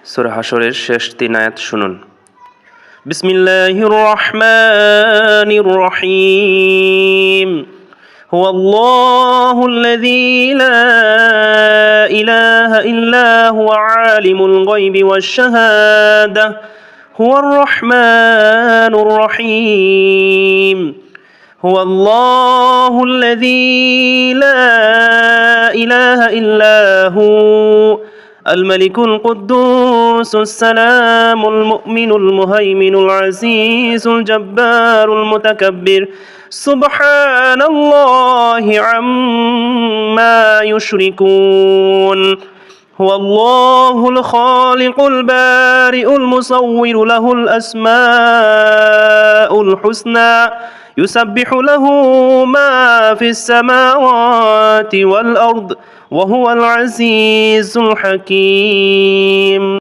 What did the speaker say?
সুরা হাসরের শেষ তিন আয়াত শুনুন বিসমিল্লাহির রহমানির রহিম هو الله الذي لا إله إلا هو عالم الغيب والشهادة هو الرحمن الرحيم هو الله الذي لا إله إلا هو الملك القدوس السلام المؤمن المهيمن العزيز الجبار المتكبر. سبحان الله عما يشركون. هو الله الخالق البارئ المصور له الأسماء الحسنى. يسبح له ما في السماوات والأرض وهو العزيز الحكيم.